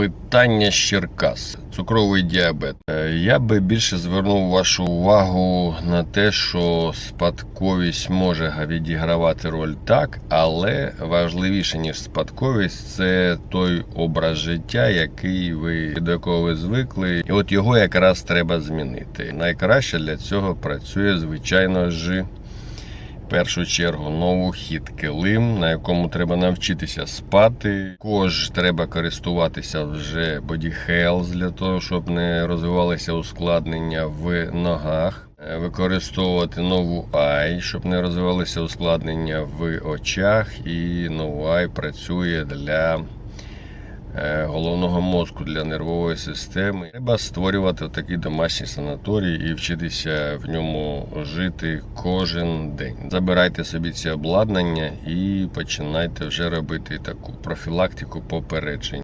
Питання з Черкас. Цукровий діабет. Е, Я би більше звернув вашу увагу на те, що спадковість може відігравати роль так, але важливіше ніж спадковість, це той образ життя, який ви до якого ви звикли, і от його якраз треба змінити. Найкраще для цього працює звичайно ж. Першу чергу новохід килим, на якому треба навчитися спати. Також треба користуватися вже Body для того, щоб не розвивалися ускладнення в ногах. Е, Використовувати нову ай, щоб не розвивалися ускладнення в очах. І нову ай працює для головного мозку для нервової системи. Треба створювати такий домашній санаторій і вчитися в ньому жити кожен день. Забирайте собі ці обладнання і починайте вже робити таку профілактику попереджень.